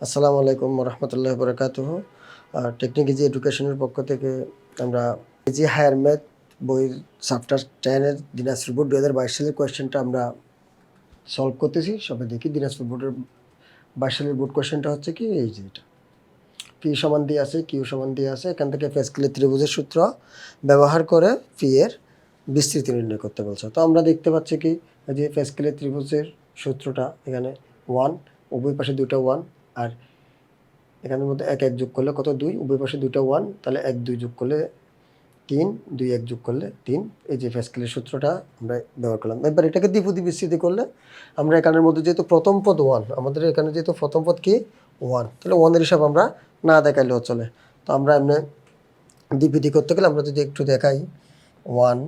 আসসালামু আলাইকুম রহমতুল্লাহ বরকাত টেকনিক ইজি এডুকেশনের পক্ষ থেকে আমরা ইজি হায়ার ম্যাথ বইয়ের চ্যাপ্টার টেনের দিনাজপুর বোর্ড দু হাজার বাইশ সালের কোয়েশ্চেনটা আমরা সলভ করতেছি। সবাই দেখি দিনাজপুর বোর্ডের বাইশ সালের বোর্ড কোয়েশ্চেনটা হচ্ছে কি? এই যে এটা। পি সমান দিয়ে আছে কিউ সমান দিয়ে আছে। এখান থেকে ফেসকেলের ত্রিভুজের সূত্র ব্যবহার করে পি এর বিস্তৃতি নির্ণয় করতে বলছে। তো আমরা দেখতে পাচ্ছি কি? যে ফেসকেলের ত্রিভুজের সূত্রটা এখানে ওয়ান উভয় পাশে দুটো ওয়ান আর এখানের মধ্যে এক এক যোগ করলে কত? দুই। উভয় পাশে দুটো ওয়ান তাহলে এক, দুই যোগ করলে তিন, দুই, এক যোগ করলে তিন। এই যে ফেসকেলের সূত্রটা আমরা ব্যবহার করলাম। এবার এটাকে দ্বিপদী বিস্তৃতি করলে আমরা এখানের মধ্যে যেহেতু প্রথম পদ ওয়ান আমাদের এখানে যেহেতু প্রথম পদ কি? ওয়ান তাহলে ওয়ানের হিসাব আমরা না দেখাইলেও চলে। তো আমরা এমনি দ্বিপদী করতে গেলে আমরা যদি একটু দেখাই ওয়ান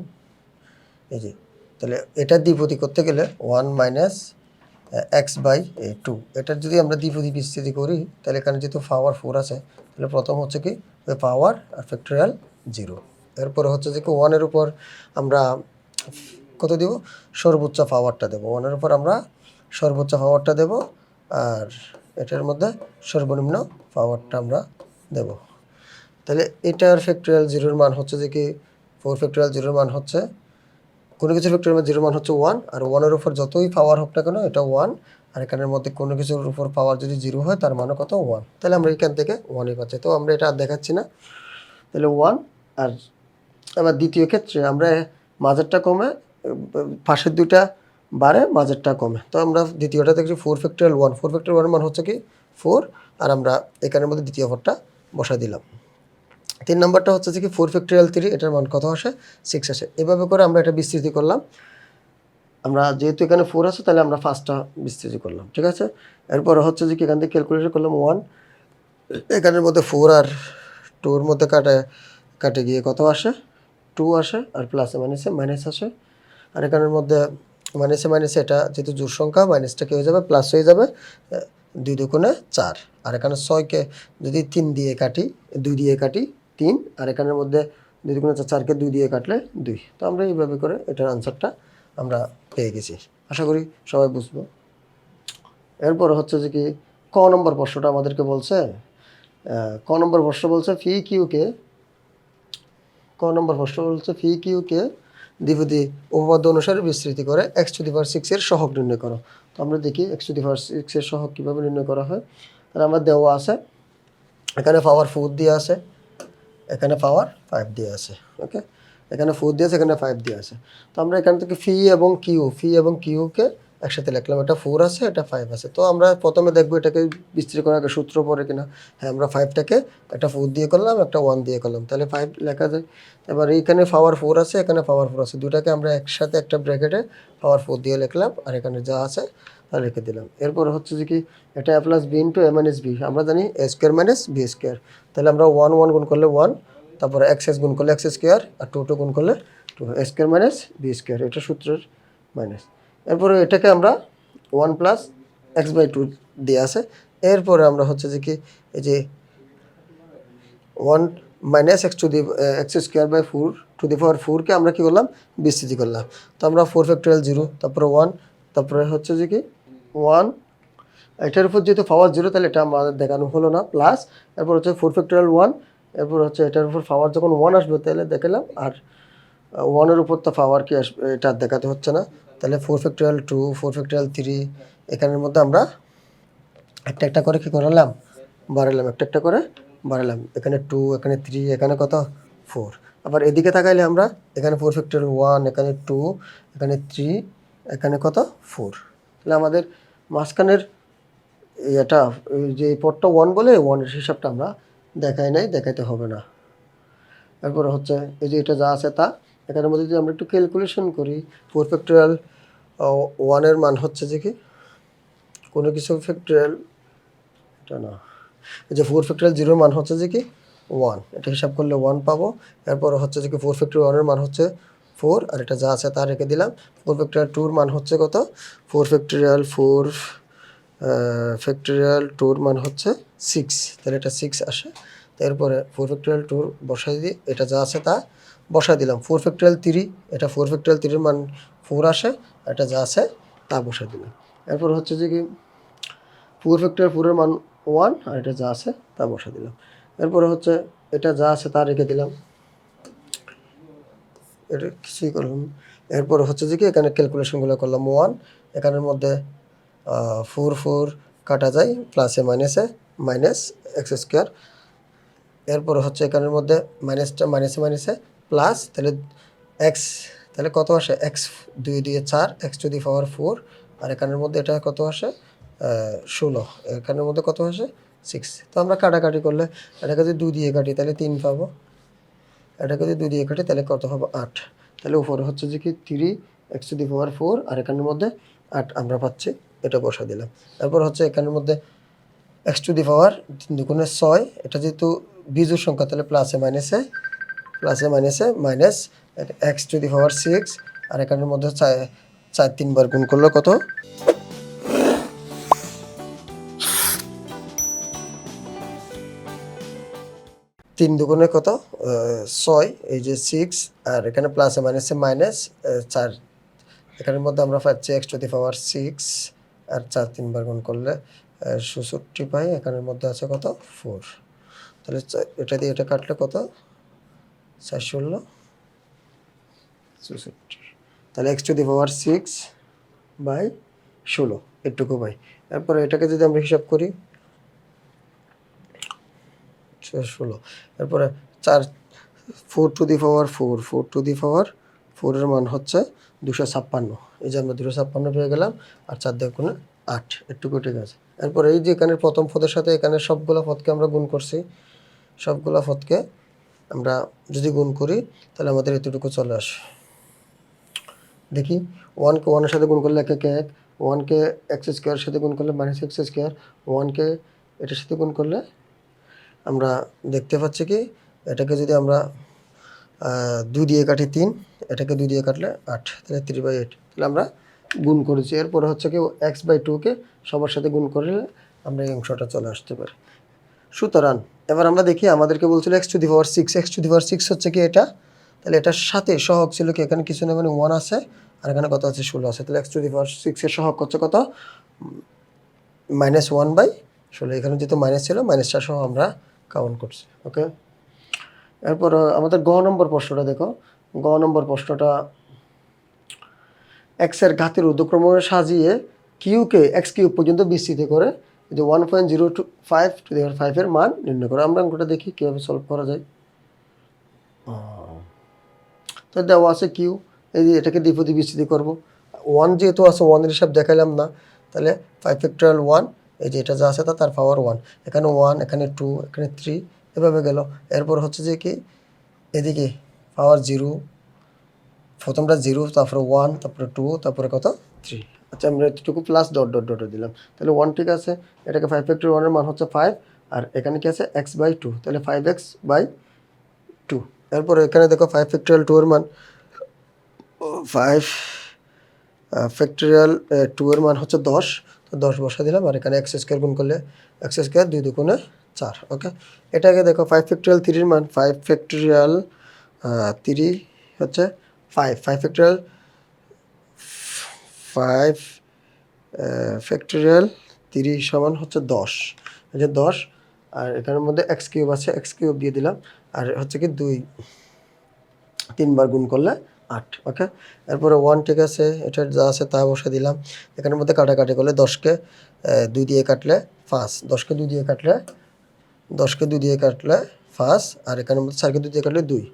এই যে, তাহলে এটা দ্বিপদী করতে গেলে one minus x by two এটার যদি আমরা দ্বিপদী বিস্তৃতি করি, তাহলে এখানে যেহেতু পাওয়ার ফোর আছে, তাহলে প্রথম হচ্ছে কি পাওয়ার আর ফ্যাক্টোরিয়াল জিরো এরপরে হচ্ছে যে কি ওয়ানের উপর আমরা কত দিব? সর্বোচ্চ পাওয়ারটা দেবো। ওয়ানের উপর আমরা সর্বোচ্চ পাওয়ারটা দেব, আর এটার মধ্যে সর্বনিম্ন পাওয়ারটা আমরা দেব। তাহলে এটার ফ্যাক্টোরিয়াল জিরোর মান হচ্ছে যে কি ফোর ফ্যাক্টোরিয়াল জিরোর মান হচ্ছে কোনো কিছুর ফ্যাক্টরের জিরো মান হচ্ছে ওয়ান আর ওয়ানের উপর যতই পাওয়ার হোক না কেন এটা ওয়ান আর এখানের মধ্যে কোনো কিছুর উপর পাওয়ার যদি জিরো হয়, তার মানও কত ওয়ান তাহলে আমরা এখান থেকে ওয়ানই পাচ্ছি। তো আমরা এটা আর দেখাচ্ছি না। তাহলে ওয়ান আর এবার দ্বিতীয় ক্ষেত্রে আমরা মাঝেরটা কমে, পাশের দুইটা বাড়ে, মাঝেরটা কমে। তো আমরা দ্বিতীয়টা দেখছি four factorial one four factorial one মান হচ্ছে কি ফোর আর আমরা এখানের মধ্যে দ্বিতীয় ঘরটা বসাই দিলাম। তিন নম্বরটা হচ্ছে যে কি ফোর ফ্যাক্টরিয়াল থ্রি এটার মান কত আসে? সিক্স আসে। এভাবে করে আমরা এটা বিস্তৃতি করলাম। আমরা যেহেতু এখানে ফোর আছে, তাহলে আমরা ফার্স্টটা বিস্তৃতি করলাম, ঠিক আছে? এরপরে হচ্ছে যে কি এখান থেকে ক্যালকুলেশন করলাম ওয়ান এখানের মধ্যে ফোর আর টুর মধ্যে কাটে কাটে গিয়ে কত আসে? টু আসে, আর প্লাসে মাইনাসে মাইনাস আসে। আর এখানের মধ্যে মাইনাসে মাইনাসে এটা যেহেতু জোর সংখ্যা মাইনাসটা কি হয়ে যাবে? প্লাস হয়ে যাবে দুই দুগুণে চার। আর এখানে ছয়কে যদি তিন দিয়ে কাটি, দুই দিয়ে কাটি তিন, আর এখানের মধ্যে দুগুণে চার চারকে দুই দিয়ে কাটলে দুই। তো আমরা এইভাবে করে এটার আনসারটা আমরা পেয়ে গেছি। আশা করি সবাই বুঝব। এরপর হচ্ছে যে কি, ক নম্বর প্রশ্নটা আমাদেরকে বলছে ক নম্বর প্রশ্ন বলছে, ফি কিউকে ক? নম্বর প্রশ্ন বলছে, ফি কিউকে দ্বিপদী উপপাদ্য অনুসারে বিস্তৃতি করে x to the power six এর সহগ নির্ণয় করো। তো আমরা দেখি x to the power six এর সহগ কীভাবে নির্ণয় করা হয়। তাহলে আমরা দেওয়া আছে, এখানে পাওয়ার ফোর দিয়ে আছে। এখানে পাওয়ার ফাইভ দিয়ে আছে ওকে এখানে ফোর দিয়ে আছে, এখানে ফাইভ দিয়ে আছে। তো আমরা এখান থেকে ফি এবং কিউ ফি এবং কিউকে একসাথে লিখলাম, এটা ফোর আছে, এটা ফাইভ আছে। তো আমরা প্রথমে দেখব এটাকে বিস্তৃত করার আগে সূত্র পড়ে কিনা। হ্যাঁ আমরা ফাইভটাকে একটা ফোর দিয়ে করলাম, একটা ওয়ান দিয়ে করলাম। তাহলে ফাইভ লেখা যায়। এবার এইখানে পাওয়ার ফোর আছে, এখানে পাওয়ার ফোর আছে। দুটাকে আমরা একসাথে একটা ব্র্যাকেটে পাওয়ার ফোর দিয়ে লিখলাম, আর এখানে যা আছে তা লিখে দিলাম। এরপর হচ্ছে যে কি, এটা a plus b into a minus b আমরা জানি a square minus b square তাহলে আমরা ওয়ান ওয়ান গুণ করলে ওয়ান তারপরে এক্স এক্স গুণ করলে এক্স স্কোয়ার আর টু টু গুণ করলে two a square minus b square এটা সূত্রের মাইনাস এরপরে এটাকে আমরা one plus x by two দিয়ে আছে। এরপরে আমরা হচ্ছে যে কি, এই যে one minus x to the x square by four to the power ফোরকে আমরা কী করলাম? বিস্তৃতি করলাম। তো আমরা ফোর ফ্যাক্টোরিয়াল জিরো তারপরে ওয়ান তারপরে হচ্ছে যে কি ওয়ান এটার উপর যেহেতু পাওয়ার জিরো তাহলে এটা আমাদের দেখানো হলো না। প্লাস এরপর হচ্ছে ফোর ফ্যাক্টোরিয়াল ওয়ান এরপর হচ্ছে এটার উপর পাওয়ার যখন ওয়ান আসবে, তাহলে দেখালাম আর ওয়ানের উপর তো পাওয়ার কি আসবে এটা দেখাতে হচ্ছে না। তাহলে four factorial two four factorial three এখানের মধ্যে আমরা একটা একটা করে কি করালাম? বাড়ালাম, একটা একটা করে বাড়ালাম। এখানে টু এখানে থ্রি এখানে কত? ফোর আবার এদিকে তাকাইলে আমরা এখানে ফোর ফ্যাক্টর ওয়ান এখানে টু এখানে থ্রি এখানে কত? ফোর তাহলে আমাদের মাঝখানের এটা যে পটটা ওয়ান বলে ওয়ানের হিসাবটা আমরা দেখাই নাই, দেখাইতে হবে না। এরপরে হচ্ছে এই যে এটা যা আছে তা এখানের মধ্যে যদি আমরা একটু ক্যালকুলেশন করি ফোর ফ্যাক্টোরিয়াল ওয়ানের মান হচ্ছে যে কি? কোনো কিছু ফ্যাক্টোরিয়াল এটা না। যে ফোর ফ্যাক্টোরিয়াল জিরোর মান হচ্ছে যে কি? ওয়ান এটা হিসাব করলে ওয়ান পাবো। এরপর হচ্ছে যে কি ফোর ফ্যাক্টোরিয়াল ওয়ানের মান হচ্ছে ফোর আর এটা যা আছে তা রেখে দিলাম। ফোর ফ্যাক্টোরিয়াল টুর মান হচ্ছে কত? ফোর ফ্যাক্টোরিয়াল ফোর ফ্যাক্টোরিয়াল টুর মান হচ্ছে সিক্স তাহলে এটা সিক্স আসে। তারপরে ফোর ফ্যাক্টোরিয়াল টুর বসাই দিই এটা যা আছে তা বসাই দিলাম। ফোর ফ্যাক্টোরিয়াল থ্রি এটা ফোর ফ্যাক্টোরিয়াল থ্রির মান ফোর আসে, এটা যা আছে তা বসাই দিলাম। এরপর হচ্ছে যে কি ফোর ফ্যাক্টর ফোরের মান ওয়ান আর এটা যা আছে তা বসা দিলাম। এরপরে হচ্ছে এটা যা আছে তা রেখে দিলাম। এটা কিছুই করলাম এরপর হচ্ছে যে কি, এখানে ক্যালকুলেশনগুলো করলাম ওয়ান এখানের মধ্যে ফোর ফোর কাটা যায় প্লাসে মাইনাসে মাইনাস এক্স স্কোয়ার এরপর হচ্ছে এখানের মধ্যে মাইনাসটা মাইনাসে মাইনাসে প্লাস তাহলে এক্স তাহলে কত আসে? এক্স দুই দিয়ে চার x to the power four, আর এখানের মধ্যে এটা কত আসে? ষোলো। এখানের মধ্যে কত আসে? সিক্স তো আমরা কাটাকাটি করলে এটাকে যদি দুই দিয়ে কাটি, তাহলে তিন পাবো। এটাকে যদি দুই দিয়ে কাটি, তাহলে কত হবে? আট। তাহলে উপরে হচ্ছে যে কি? Three x to the power four আর এখানের মধ্যে আট আমরা পাচ্ছি। এটা বসা দিলাম। তারপর হচ্ছে এখানের মধ্যে এক্স টু দি পাওয়ার দুগুণে ছয়। এটা যেহেতু বিজুর সংখ্যা, তাহলে প্লাসে মাইনাসে প্লাসে মাইনাসে minus x to the power six, আর এখানের মধ্যে চার তিনবার গুণ করলে কত? তিন দুগুণে কত? ছয়, এই যে সিক্স, আর এখানে প্লাসে মাইনাসে মাইনাস চার। এখানের মধ্যে আমরা পাচ্ছি x to the power six, আর চার তিনবার গুণ করলে সুষট্টি পাই। এখানের মধ্যে আছে কত? ফোর। তাহলে এটা দিয়ে এটা কাটলে কত? চার ষোলো। চৌষট্টি তাহলে x to the power six by ষোলো এটুকু বাই তারপরে এটাকে যদি আমরা হিসাব করি ষোলো। তারপরে চার four to the power four four to the power ফোরের মান হচ্ছে দুশো ছাপ্পান্ন। এই যে আমরা দুশো ছাপ্পান্ন পেয়ে গেলাম আর চার দিয়ে গুণে আট একটুকু ঠিক আছে। এরপর এই যে এখানে প্রথম পদের সাথে এখানে সবগুলো পদকে আমরা গুণ করছি সবগুলো পদকে আমরা যদি গুণ করি, তাহলে আমাদের এতটুকু চলে আসে। দেখি ওয়ানকে ওয়ানের সাথে গুণ করলে এক এক এক ওয়ানকে এক্স স্কোয়ারের সাথে গুণ করলে মাইনাস এক্স স্কোয়ার ওয়ানকে এটার সাথে গুণ করলে আমরা দেখতে পাচ্ছি কি, এটাকে যদি আমরা দুই দিয়ে কাটি তিন, এটাকে দুই দিয়ে কাটলে আট, তাহলে থ্রি বাই এইট তাহলে আমরা গুণ করেছি। এরপরে হচ্ছে কি এক্স বাই টুকে সবার সাথে গুণ করলে আমরা এই অংশটা চলে আসতে পারি। সুতরাং, এবার আমরা দেখি আমাদেরকে বলছিল X to the power six X to the power six হচ্ছে কি এটা? তাহলে এটার সাথে সহগ ছিল কি? এখানে কিছু না মানে ওয়ান আছে, আর এখানে কত আছে? ষোলো আছে। তাহলে এক্স টু দি পাওয়ার সিক্সের সহগ হচ্ছে কত? মাইনাস ওয়ান বাই ষোলো। এখানে যেহেতু মাইনাস ছিল মাইনাসটা সহ আমরা কাউন্ট করছি ওকে এরপর আমাদের গ নম্বর প্রশ্নটা দেখো। গ নম্বর প্রশ্নটা এক্সের ঘাতের ঊর্ধ্বক্রমে সাজিয়ে কিউকে এক্স কিউব পর্যন্ত বিস্তৃত করে যে one point zero two five to দেওয়ার ফাইভের মান নির্ণয় করে, আমরা অঙ্কটা দেখি কীভাবে সলভ করা যায়। তো দেওয়া আছে কিউ এই যে এটাকে দ্বিপদী বিস্তৃতি করব। ওয়ান যেহেতু আছে ওয়ানের হিসাব দেখাইলাম না, তাহলে ফাইভ ফ্যাক্টরিয়াল ওয়ান এই যে এটা যা আছে তা তার পাওয়ার ওয়ান এখানে ওয়ান এখানে টু এখানে থ্রি এভাবে গেল। এরপর হচ্ছে যে কি, এদিকে পাওয়ার জিরো প্রথমটা জিরো তারপরে ওয়ান তারপরে টু তারপরে কত? থ্রি আচ্ছা আমরা এতটুকু প্লাস ডট ডট ডট দিলাম। তাহলে ওয়ান ঠিক আছে, এটাকে ফাইভ ফ্যাক্টরি ওয়ানের মান হচ্ছে ফাইভ আর এখানে কি আছে? এক্স বাই টু তাহলে ফাইভ এক্স বাই টু এরপর এখানে দেখো ফাইভ ফ্যাক্টরিয়াল টু এর মান ফাইভ ফ্যাক্টরিয়াল টু এর মান হচ্ছে দশ, তো দশ বসা দিলাম, আর এখানে এক্স স্কোয়ার গুণ করলে এক্স স্কোয়ার দুই দুগুণে চার ওকে এটাকে দেখো ফাইভ ফ্যাক্টরিয়াল থ্রির মান ফাইভ ফ্যাক্টরিয়াল থ্রি হচ্ছে five five factorial five factorial তিরিশ সমান হচ্ছে দশ। যে দশ, আর এখানের মধ্যে এক্স কিউব আছে এক্স কিউব দিয়ে দিলাম, আর হচ্ছে কি দুই। তিনবার গুণ করলে আট ওকে এরপরে ওয়ান ঠিক আছে, এটা যা আছে তা বসে দিলাম। এখানের মধ্যে কাটাকাটি করলে দশকে দুই দিয়ে কাটলে পাঁচ, দশকে দুই দিয়ে কাটলে, দশকে দুই দিয়ে কাটলে পাঁচ, আর এখানের মধ্যে চারকে দুই দিয়ে কাটলে দুই,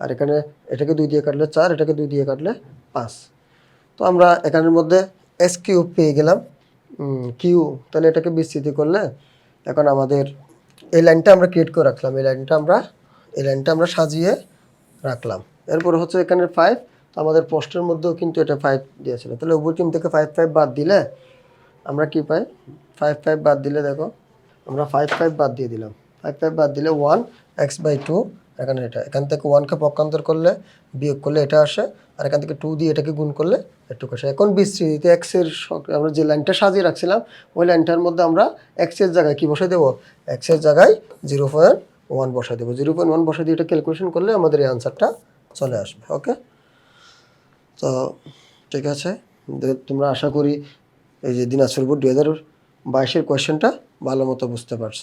আর এখানে এটাকে দুই দিয়ে কাটলে চার, এটাকে দুই দিয়ে কাটলে পাঁচ। তো আমরা এখানের মধ্যে এস কিউ পেয়ে গেলাম। কিউ তাহলে এটাকে বিস্তৃতি করলে এখন আমাদের এই লাইনটা আমরা ক্রিয়েট করে রাখলাম। এই লাইনটা আমরা, এই লাইনটা আমরা সাজিয়ে রাখলাম। এরপর হচ্ছে এখানে ফাইভ তো আমাদের পোস্টের মধ্যেও কিন্তু এটা ফাইভ দিয়েছিল। তাহলে উপর টিম থেকে ফাইভ ফাইভ বাদ দিলে আমরা কি পাই? ফাইভ ফাইভ বাদ দিলে দেখো, আমরা ফাইভ ফাইভ বাদ দিয়ে দিলাম। ফাইভ ফাইভ বাদ দিলে ওয়ান এক্স বাই টু এখানে এটা। এখান থেকে ওয়ানকে পক্ষান্তর করলে, বিয়োগ করলে এটা আসে, আর এখান থেকে টু দিয়ে এটাকে গুণ করলে এটুকু আসে। এখন বিস্তৃতিতে এক্সের আমরা যে লাইনটা সাজিয়ে রাখছিলাম, ওই লাইনটার মধ্যে আমরা এক্সের জায়গায় কি বসে দেবো? এক্সের জায়গায় জিরো পয়েন্ট ওয়ান বসা দেবো। জিরো পয়েন্ট ওয়ান বসা দিয়ে এটা ক্যালকুলেশন করলে আমাদের এই আনসারটা চলে আসবে ওকে তো ঠিক আছে তোমরা আশা করি এই যে দিনাজপুর বোর্ড দুই হাজার বাইশের কোয়েশ্চেনটা ভালো মতো বুঝতে পারছ।